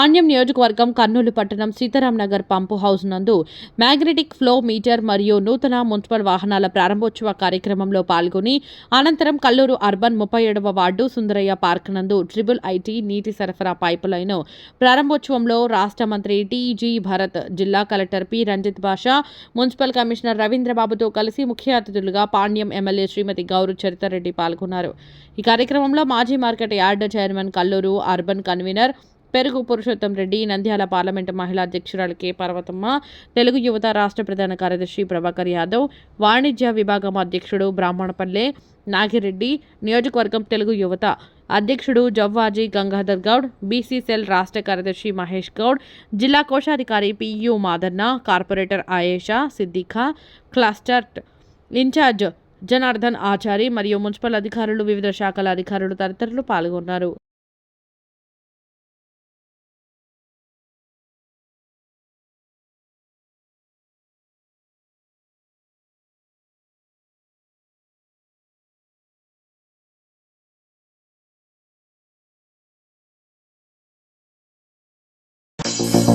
పాణ్యం నియోజకవర్గం కర్నూలు పట్టణం Sitaram Nagar pump house నందు మ్యాగ్నెటిక్ ఫ్లో మీటర్ మరియు నూతన మున్సిపల్ వాహనాల ప్రారంభోత్సవ కార్యక్రమంలో పాల్గొని అనంతరం కల్లూరు అర్బన్ ముప్పై ఏడవ వార్డు సుందరయ్య పార్క్ నందు ట్రిబుల్ ఐటీ నీటి సరఫరా పైపు లైన్ ప్రారంభోత్సవంలో రాష్ట్ర మంత్రి టీజీ భరత్ జిల్లా collector P Ranjith Basha municipal commissioner రవీంద్రబాబుతో కలిసి ముఖ్య అతిథులుగా పాణ్యం ఎమ్మెల్యే శ్రీమతి గౌరు చరితారెడ్డి పాల్గొన్నారు. ఈ కార్యక్రమంలో మాజీ market yard chairman Kallur urban convener Perugu Purushottam Reddy Nandyal parliament మహిళా అధ్యక్షురాలు కె. పర్వతమ్మ తెలుగు యువత రాష్ట్ర ప్రధాన కార్యదర్శి ప్రభాకర్ యాదవ్ వాణిజ్య విభాగం అధ్యక్షుడు బ్రాహ్మణపల్లె నాగిరెడ్డి నియోజకవర్గం తెలుగు యువత అధ్యక్షుడు జవ్వాజీ గంగాధర్ గౌడ్ బీసీసెల్ రాష్ట్ర కార్యదర్శి మహేష్ గౌడ్ జిల్లా కోశాధికారి PU Madanna corporator Ayesha Siddiqa cluster incharge Janardhan Achari మరియు మున్సిపల్ అధికారులు వివిధ శాఖల అధికారులు తదితరులు పాల్గొన్నారు. Bye.